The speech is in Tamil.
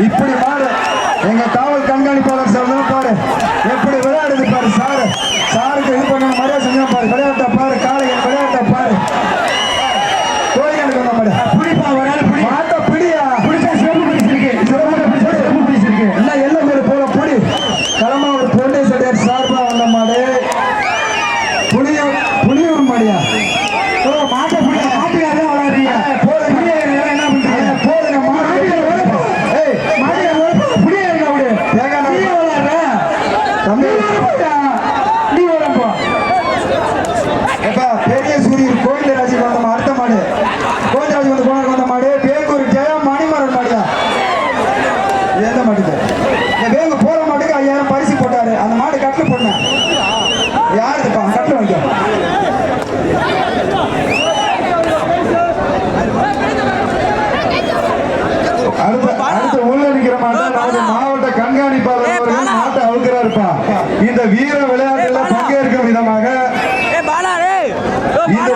இப்படி பாரு எங்க காவல் கண்காணிப்பாளர் சார் தான் பாரு எப்படி விளையாடுது பாரு சாரு. சாருக்கு இது பண்ண மரியாதை செஞ்சா பாரு. விளையாட்டா பாரு. நீ வளர்ப்பா எப்பா பெரிய கோயில் ராஜுக்கு வந்த அடுத்த மாடு. கோயில் ராஜு வந்து போனதுக்கு வந்த மாடு. வேங்கூர் ஜெயா மணிமாறன் மாடியா எந்த மாட்டுக்கு? இந்த வேங்கு போற மாட்டுக்கு ஐயாயிரம் பரிசு போட்டாரு. அந்த மாடு கட்டில் யாருதுப்பா கட்டில் வைக்க அடுத்த அடுத்த உள்ள நிக்கிற மாட்டா நமது மாவட்ட கண்காணிப்பாளர் நாட்டை அழுக்கிறாருப்பா இந்த வீர விளையாட்டுல பங்கேற்கும் விதமாக இந்த